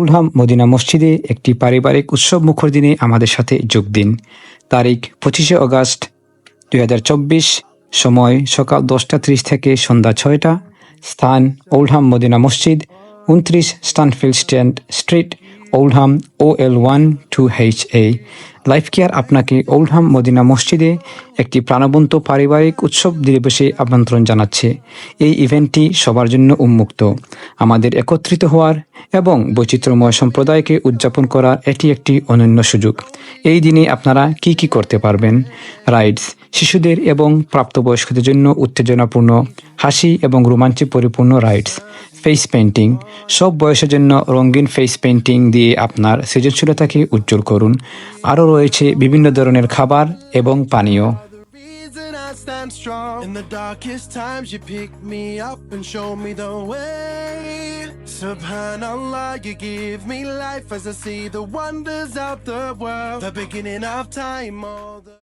উলহাম Medina মসজিদে একটি পারিবারিক উৎসব মুখর দিনে আমাদের সাথে যোগ দিন। তারিখ পঁচিশে আগস্ট দুই সময় সকাল দশটা ত্রিশ থেকে সন্ধ্যা ছয়টা। স্থান ওল্ডহাম মদিনা মসজিদ, উনত্রিশ Stanfield stand street Oldham O L one two H A life care আপনাকে ওল্ডহাম মদিনা মসজিদে একটি প্রাণবন্ত পারিবারিক উৎসব দিবসে আমন্ত্রণ জানাচ্ছে। এই ইভেন্টটি সবার জন্য উন্মুক্ত। আমাদের একত্রিত হওয়ার এবং বৈচিত্র্যময় সম্প্রদায়কে উদযাপন করার এটি একটি অনন্য সুযোগ। এই দিনে আপনারা কি কি করতে পারবেন? রাইডস শিশুদের এবং প্রাপ্তবয়স্কদের জন্য উত্তেজনাপূর্ণ, হাসি এবং রোমাঞ্চে পরিপূর্ণ রাইডস ফেস পেন্টিং সব বয়সের জন্য রঙিন ফেস পেন্টিং দিয়ে আপনার সৃজনশীলতাকে উজ্জ্বল করুন। আরও রয়েছে বিভিন্ন ধরনের খাবার এবং পানীয়. Subhanallah, you give me life as I see the wonders of the world. The beginning of time,